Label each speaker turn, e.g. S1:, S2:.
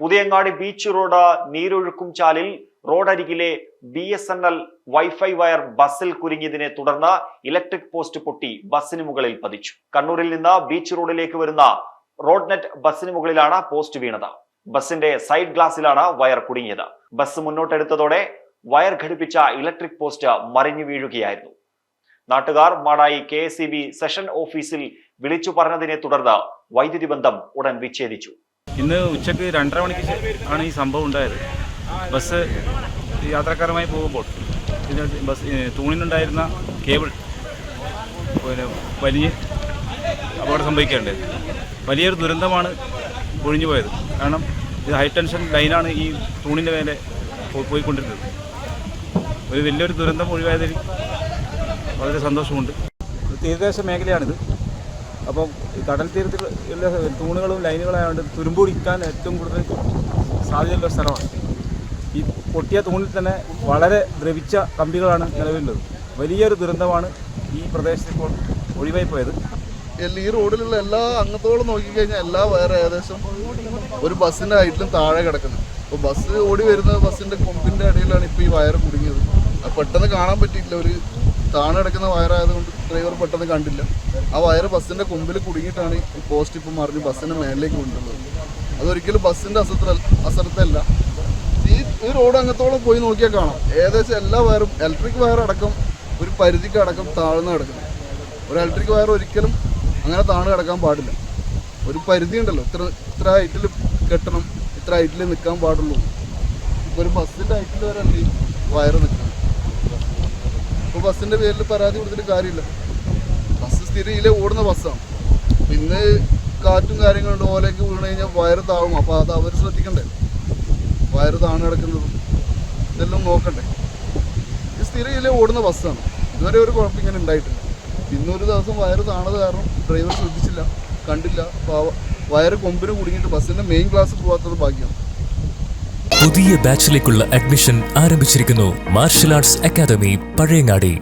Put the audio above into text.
S1: Puthiyangadi beach road നീരൊഴുക്കും ചാലിൽ റോഡരികിലെ B S N L wifi wire ബസ്സിൽ കുരുങ്ങിയതിനെ തുടർന്ന് ഇലക്ട്രിക് പോസ്റ്റ് പൊട്ടി ബസ്സിന് മുകളിൽ പതിച്ചു. കണ്ണൂരിൽ നിന്ന് ബീച്ച് റോഡിലേക്ക് വരുന്ന റോഡ് നെറ്റ് ബസ്സിന് മുകളിലാണ് പോസ്റ്റ് വീണത്. ബസ്സിന്റെ സൈഡ് ഗ്ലാസിലാണ് വയർ കുടുങ്ങിയത്. ബസ് മുന്നോട്ടെടുത്തതോടെ വയർ ഘടിപ്പിച്ച ഇലക്ട്രിക് പോസ്റ്റ് മറിഞ്ഞു വീഴുകയായിരുന്നു. നാട്ടുകാർ മാടായി കെ സെഷൻ ഓഫീസിൽ വിളിച്ചു പറഞ്ഞതിനെ തുടർന്ന് വൈദ്യുതി ബന്ധം ഉടൻ വിച്ഛേദിച്ചു.
S2: ഇന്ന് ഉച്ചയ്ക്ക് രണ്ടര മണിക്ക് ആണ് ഈ സംഭവം ഉണ്ടായത്. ബസ് യാത്രക്കാരുമായി പോകുമ്പോൾ ബസ് തൂണിനുണ്ടായിരുന്ന കേബിൾ പിന്നെ വലിഞ്ഞ് അപകടം സംഭവിക്കേണ്ടത്. വലിയൊരു ദുരന്തമാണ് ഒഴിഞ്ഞു പോയത്. കാരണം ഇത് ഹൈ ടെൻഷൻ ലൈനാണ് ഈ തൂണിന്റെ മേലെ പോയിക്കൊണ്ടിരുന്നത്. ഒരു വലിയൊരു ദുരന്തം ഒഴിവായതിൽ വളരെ സന്തോഷമുണ്ട്. തീരദേശ മേഖലയാണിത്. അപ്പം കടൽ തീരത്തിൽ ഉള്ള തൂണുകളും ലൈനുകളായതുകൊണ്ട് തുരുമ്പൊടിക്കാൻ ഏറ്റവും കൂടുതൽ സാധ്യതയുള്ള സ്ഥലമാണ്. ഈ പൊട്ടിയ തൂണിൽ തന്നെ വളരെ ദ്രവിച്ച കമ്പികളാണ് നിലവിലുള്ളത്. വലിയൊരു ദുരന്തമാണ് ഈ പ്രദേശത്ത് ഇപ്പോൾ ഒഴിവായി പോയത്
S3: ഈ റോഡിലുള്ള എല്ലാ അംഗത്തോളം നോക്കിക്കഴിഞ്ഞാൽ എല്ലാ വേറെ ഏകദേശം ഒരു ബസ്സിന്റെ ഹൈറ്റിലും താഴെ കിടക്കുന്നത് അപ്പോൾ ബസ് ഓടി വരുന്ന ബസ്സിന്റെ കൊമ്പിന്റെ ഇടയിലാണ് ഇപ്പോൾ ഈ വയർ കുടുങ്ങിയത്. പെട്ടെന്ന് കാണാൻ പറ്റിയില്ല ഒരു താഴെ കിടക്കുന്ന വയറായതുകൊണ്ട് ഡ്രൈവർ പെട്ടെന്ന് കണ്ടില്ല. ആ വയർ ബസ്സിന്റെ കൊമ്പിൽ കുടുങ്ങിയിട്ടാണ് ഈ പോസ്റ്റ് ഇപ്പം മറിഞ്ഞ് ബസ്സിന്റെ മേലിലേക്ക് കൊണ്ടുള്ളത് അതൊരിക്കലും ബസ്സിന്റെ അസത്ര അസരത്തല്ല. ഈ ഈ റോഡ് അങ്ങത്തോളം പോയി നോക്കിയാൽ കാണാം. ഏകദേശം എല്ലാ വയറും ഇലക്ട്രിക് വയർ അടക്കം ഒരു പരിധിക്ക് അടക്കം താഴ്ന്നു കിടക്കുന്നത് ഒരു ഇലക്ട്രിക് വയർ ഒരിക്കലും അങ്ങനെ താണു കിടക്കാൻ പാടില്ല. ഒരു പരിധി ഉണ്ടല്ലോ. ഇത്ര ഇത്ര ഹൈറ്റിൽ കെട്ടണം. ഇത്ര ഹൈറ്റിൽ നിൽക്കാൻ പാടുള്ളൂ. ഇപ്പോൾ ഒരു ബസ്സിന്റെ ഹൈറ്റിൽ വരെ വയർ നിൽക്കണം ബസ്സിന്റെ പേരിൽ പരാതി കൊടുത്തിട്ട് കാര്യമില്ല. ബസ് സ്ഥിരയിലെ ഓടുന്ന ബസ്സാണ്. പിന്നെ കാറ്റും കാര്യങ്ങളും കാര്യങ്ങളുണ്ട് ഓലേക്ക് വീണ് കഴിഞ്ഞാൽ വയർ താഴും അപ്പോൾ അത് അവർ ശ്രദ്ധിക്കണ്ടേ? വയർ താണു കിടക്കുന്നതും ഇതെല്ലാം നോക്കണ്ടേ? ഇത് സ്ഥിരയിലെ ഓടുന്ന ബസ്സാണ്. ഇതുവരെ ഒരു കുഴപ്പം ഇങ്ങനെ ഉണ്ടായിട്ടില്ല. ഇന്നൊരു ദിവസം വയറ് താണത് കാരണം ഡ്രൈവർ ശ്രദ്ധിച്ചില്ല കണ്ടില്ല. വയറ് കൊമ്പിന് കുടുങ്ങിയിട്ട് ബസ്സിന്റെ മെയിൻ ക്ലാസ് പോകാത്തത് ഭാഗ്യമാണ്.
S4: പുതിയ ബാച്ചിലേക്കുള്ള അഡ്മിഷൻ ആരംഭിച്ചിരിക്കുന്നു. Martial arts academy Pazhayangadi.